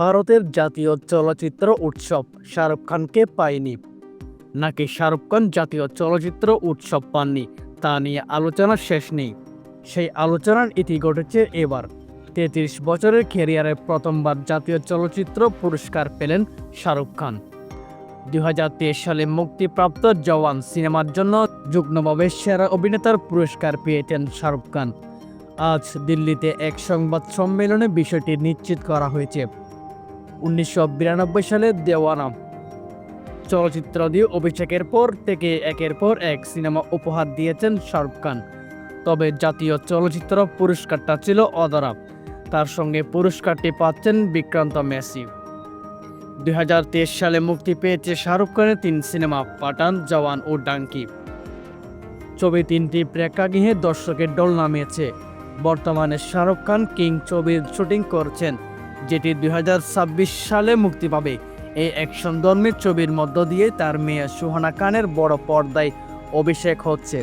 ভারতের জাতীয় চলচ্চিত্র উৎসব শাহরুখ খানকে পায়নি। নাকি শাহরুখ খান জাতীয় চলচ্চিত্র উৎসব পাননি, তা নিয়ে আলোচনা শেষ নেই। সেই আলোচনার ইতি ঘটেছে এবার। তেত্রিশ বছরের ক্যারিয়ারে প্রথমবার জাতীয় চলচ্চিত্র পুরস্কার পেলেন শাহরুখ খান। দু হাজার তেইশ সালে মুক্তিপ্রাপ্ত জওয়ান সিনেমার জন্য যুগ্মভাবে সেরা অভিনেতার পুরস্কার পেয়েছেন শাহরুখ খান। আজ দিল্লিতে এক সংবাদ সম্মেলনে বিষয়টি নিশ্চিত করা হয়েছে। উনিশশো বিরানব্বই সালে দেওয়ানা। চলচ্চিত্র দিয়ে অভিষেকের পর থেকে একের পর এক সিনেমা উপহার দিয়েছেন শাহরুখ খান। তবে জাতীয় চলচ্চিত্র পুরস্কারটা ছিল অধরা। তার সঙ্গে পুরস্কারটি পাচ্ছেন বিক্রান্ত মেসি দুই হাজার তেইশ সালে মুক্তি পেয়েছে শাহরুখ খানের তিন সিনেমা, পাঠান, জওয়ান ও ডাঙ্কি। ছবি তিনটি প্রেক্ষাগৃহে দর্শকের ডল নামিয়েছে। বর্তমানে শাহরুখ খান কিং ছবির শুটিং করছেন। যেটি দুই হাজার ছাব্বিশ সালে মুক্তি পাবে। এই অ্যাকশন ধর্মের ছবির মধ্য দিয়ে তার মেয়ে সুহানা খানের বড় পর্দায় অভিষেক হচ্ছে।